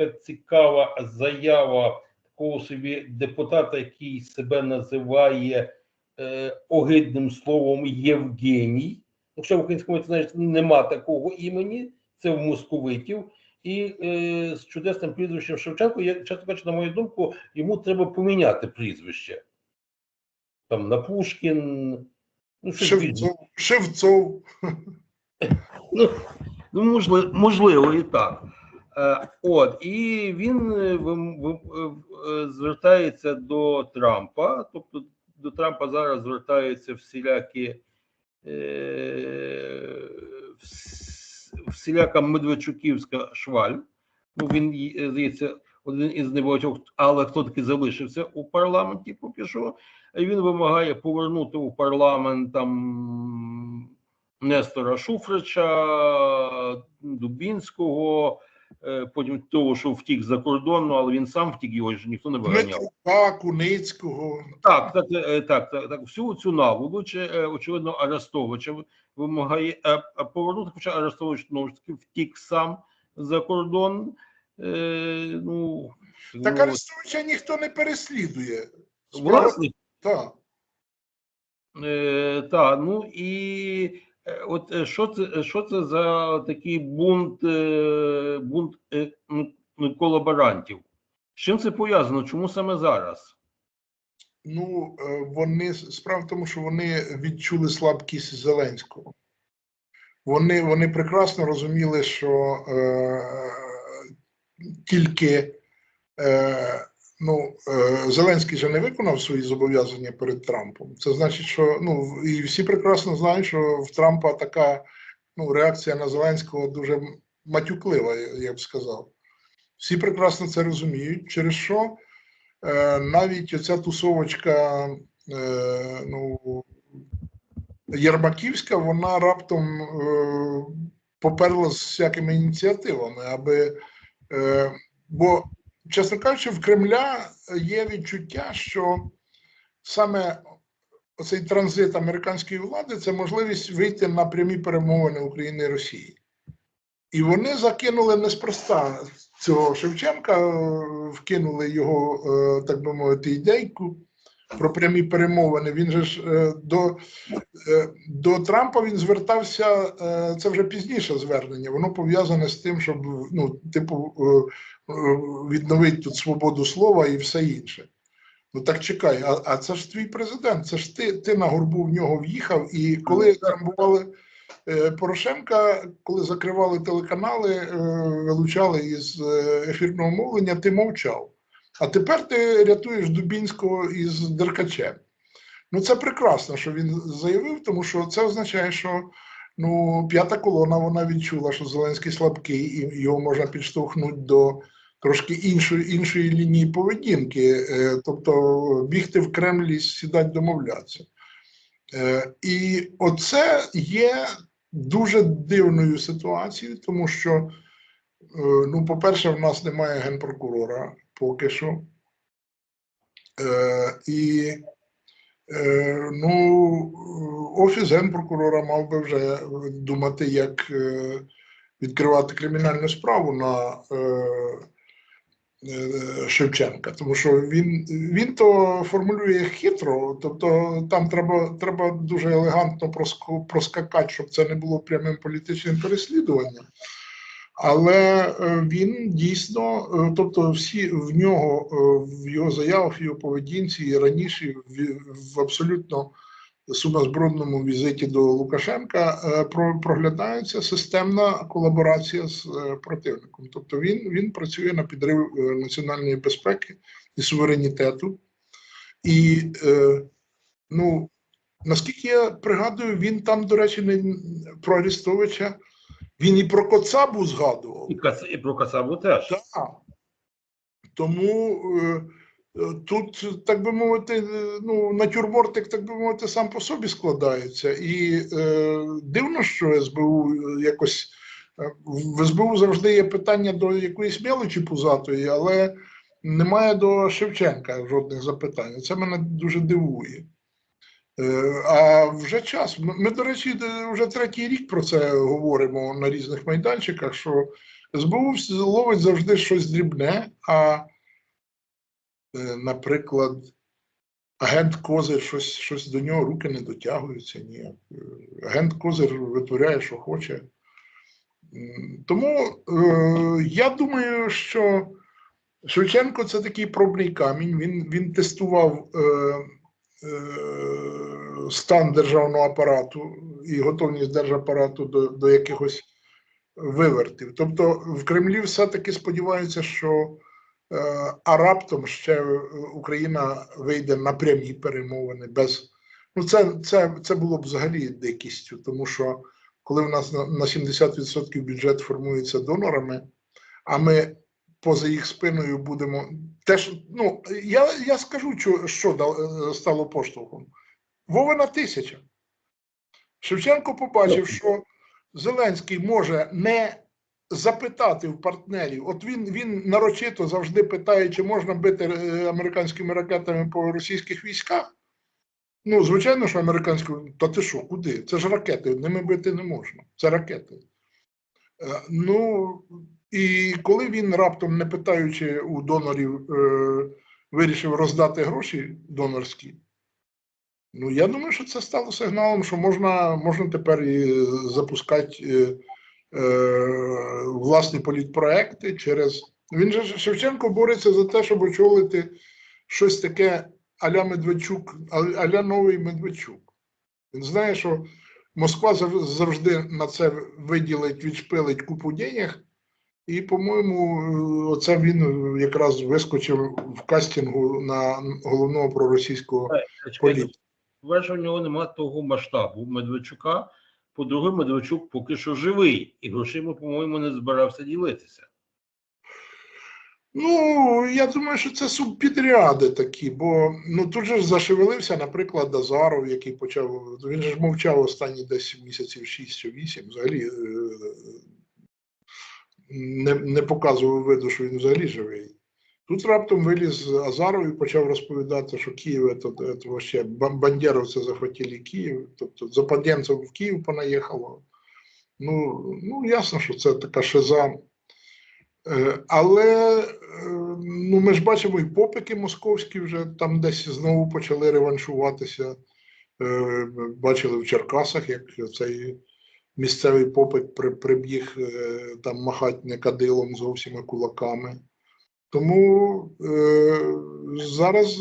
така цікава заява такого собі депутата, який себе називає е, огидним словом Євгеній. Якщо в українському мові, значить нема такого імені, це в московитів. І е, з чудесним прізвищем Шевченко, я чесно кажучи, на мою думку, йому треба поміняти прізвище. Там на Пушкін. Ну, Шевцов, Шевцов. Ну, ну можливо, можливо, і так. Е, от, і він е, е, звертається до Трампа, тобто до Трампа зараз звертаються всілякі всіляка Медведчуківська шваль. Ну, він, здається, один із небагатьох, але хто таки залишився у парламенті поки що. Він вимагає повернути у парламент там Нестора Шуфрича, Дубінського, потім того, що втік за кордон, ну, але він сам втік, його ж ніхто не виганяв. Куницького. Так, так, е, так, так, так. Всю цю наволу, чи, е, очевидно, Арестовича вимагає е, е, повернути, хоча Арестович ж таки втік сам за кордон. Е, ну, Так ну, Арестовича ніхто не переслідує. власне, Так. Е, та, ну і е, от е, що це, е, що це за такий бунт, е, бунт е, колаборантів? З чим це пов'язано? Чому саме зараз? Ну, е, вони справа в тому, що вони відчули слабкість Зеленського. Вони, вони прекрасно розуміли, що е, тільки е, ну, е, Зеленський же не виконав свої зобов'язання перед Трампом. Це значить, що ну і всі прекрасно знають, що в Трампа така ну, реакція на Зеленського дуже матюклива, я б сказав. Всі прекрасно це розуміють, через що е, навіть оця тусовочка е, ну, Єрмаківська, вона раптом е, поперла з всякими ініціативами, аби. Е, бо, чесно кажучи, в Кремля є відчуття, що саме цей транзит американської влади це можливість вийти на прямі перемовини України і Росії. І вони закинули неспроста цього Шевченка, вкинули його, е, так би мовити, ідейку про прямі перемовини. Він же ж е, до, е, до Трампа він звертався, е, це вже пізніше звернення. Воно пов'язане з тим, щоб ну, типу, відновити тут свободу слова і все інше. Ну так чекай, а, а це ж твій президент, це ж ти, ти на горбу в нього в'їхав, і коли трамбували е, Порошенка, коли закривали телеканали, е, вилучали із ефірного мовлення, ти мовчав. А тепер ти рятуєш Дубінського із Деркачем. Ну це прекрасно, що він заявив, тому що це означає, що ну, п'ята колона вона відчула, що Зеленський слабкий, і його можна підштовхнути до трошки іншої, іншої лінії поведінки, е, тобто бігти в Кремль і сідати домовлятися. Е, І оце є дуже дивною ситуацією, тому що, е, ну, по-перше, в нас немає генпрокурора поки що. Е, І е, ну, офіс генпрокурора мав би вже думати, як е, відкривати кримінальну справу на е, е, Шевченка, тому що він, він то формулює хитро, тобто там треба, треба дуже елегантно проскакати, щоб це не було прямим політичним переслідуванням. Але е, він дійсно, е, тобто, всі в нього е, в його заявах, в його поведінці і раніше в, в абсолютно сумозбродному візиті до Лукашенка про, проглядається системна колаборація з противником. Тобто він, він працює на підрив національної безпеки і суверенітету. І ну, наскільки я пригадую, він там, до речі, не про Арестовича. Він і про Коцабу згадував. І, Кац- і про Касабу теж. Так. Тому е, е, тут, так би мовити, е, ну, натюрмортик, так би мовити, сам по собі складається. І е, дивно, що СБУ якось е, в СБУ завжди є питання до якоїсь мелочі пузатої, але немає до Шевченка жодних запитань. Це мене дуже дивує. Е, А вже час. Ми, до речі, вже третій рік про це говоримо на різних майданчиках. Що СБУ ловить завжди щось дрібне, а, е, наприклад, агент Козир щось, щось до нього руки не дотягуються ніяк. Е, Агент Козир витворяє, що хоче. Тому е, я думаю, що Шевченко це такий пробний камінь. Він, він тестував е, стан державного апарату і готовність держапарату до, до якихось вивертів. Тобто в Кремлі все-таки сподіваються, що е, а раптом ще е, Україна вийде на прямі перемовини без. Ну, це, це, це було б взагалі дикістю, тому що коли в нас на, на 70% бюджет формується донорами, а ми поза їх спиною будемо теж. Ну я, я скажу, що, що е, стало поштовхом. Вовина тисяча. Шевченко побачив, що Зеленський може не запитати в партнерів. От він, він нарочито завжди питає, чи можна бити е, американськими ракетами по російських військах. Ну, звичайно, що американські, та ти що, куди? Це ж ракети, ними бити не можна. Це ракети. Е, Ну, і коли він раптом, не питаючи у донорів, е, вирішив роздати гроші донорські, ну я думаю, що це стало сигналом, що можна, можна тепер і запускати е, е, власні політпроекти через. Він же Шевченко бореться за те, щоб очолити щось таке аля Медведчук, аля новий Медведчук. Він знає, що Москва зав- завжди на це виділить, відшпилить купу денег. І, по-моєму, е, оце він е, якраз вискочив в кастингу на головного проросійського Чекайте, політика. По-перше, у нього немає того масштабу Медведчука. По-друге, Медведчук поки що живий, і грошима, по-моєму, не збирався ділитися. Ну, я думаю, що це субпідряди такі, бо ну тут же зашевелився, наприклад, Азаров, який почав. Він же ж мовчав останні десь місяців 6 чи 8, взагалі е, не, не показував виду, що він взагалі живий. Тут раптом виліз Азаров і почав розповідати, що Київ це, вообще бандеровці захватили Київ, тобто западенців в Київ понаїхало. Ну, ну ясно, що це така шиза. Е, Але е, ну, ми ж бачимо і попики московські вже там десь знову почали реваншуватися. Е, Бачили в Черкасах, як цей місцевий попик при- прибіг е, там махати не кадилом зовсім а кулаками. Тому е, зараз,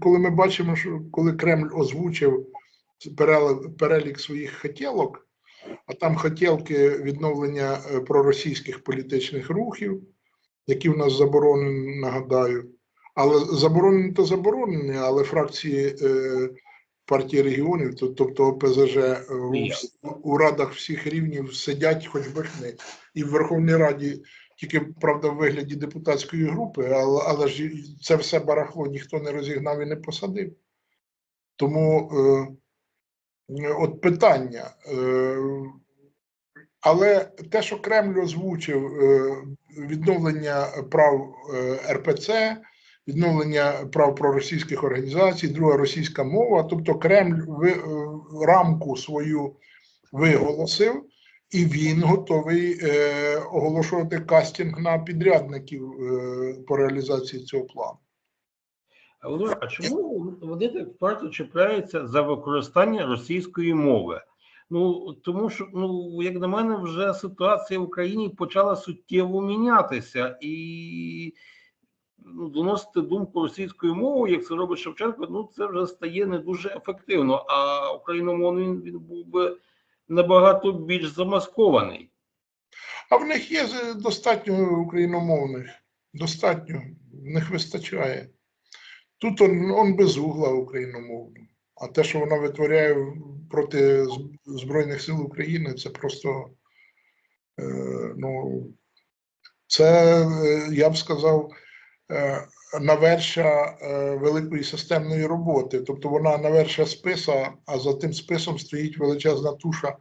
коли ми бачимо, що коли Кремль озвучив перелік, перелік своїх хотілок, а там хотілки відновлення е, проросійських політичних рухів, які в нас заборонені, нагадаю. Але заборонені то заборонені, але фракції е, партії регіонів, то- тобто ОПЗЖ е, у, у радах всіх рівнів сидять, хоч би хни. І в Верховній Раді тільки правда в вигляді депутатської групи, але, але ж це все барахло ніхто не розігнав і не посадив. Тому е, от питання. Е, але те, що Кремль озвучив е, відновлення прав е, РПЦ, відновлення прав проросійських організацій, друга російська мова, тобто Кремль е, рамку свою виголосив, і він готовий е, оголошувати кастинг на підрядників е, по реалізації цього плану. А чому вони так вперто чіпляються за використання російської мови? Ну тому що, ну як на мене, вже ситуація в Україні почала суттєво мінятися, і ну, доносити думку російською мовою, як це робить Шевченко, ну це вже стає не дуже ефективно. А україномовний він, він був би набагато більш замаскований. А в них є е, достатньо україномовних, достатньо, в них вистачає. Тут он, он без угла україномовно. А те, що вона витворяє проти Збройних сил України, це просто е, ну, це, е, я б сказав, наверша е, великої системної роботи. Тобто вона наверша списа, а за тим списом стоїть величезна туша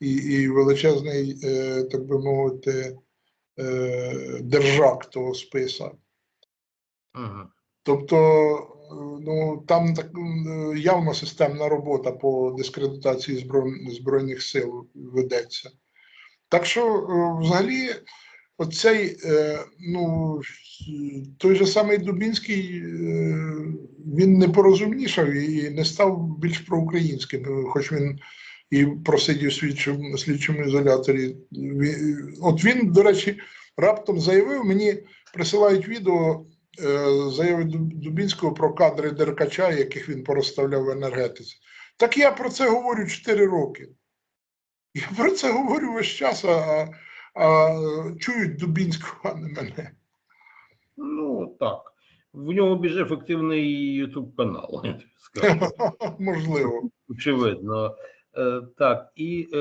і, і величезний, е, так би мовити, е, держак того списа. Угу. Тобто, е, ну там так явно системна робота по дискредитації збройних сил ведеться. Так що, е, взагалі, оцей, е, ну, той же самий Дубінський, е, він не порозумнішав і не став більш проукраїнським, хоч він і просидів в слідчому, ізоляторі. От він, до речі, раптом заявив, мені присилають відео е, заяви Дубінського про кадри Деркача, яких він порозставляв в енергетиці. Так я про це говорю 4 роки. Я про це говорю весь час, а, а чують Дубінського, а не мене. Ну так. В нього більш ефективний Ютуб канал. Можливо. Очевидно. Е, Так, і е,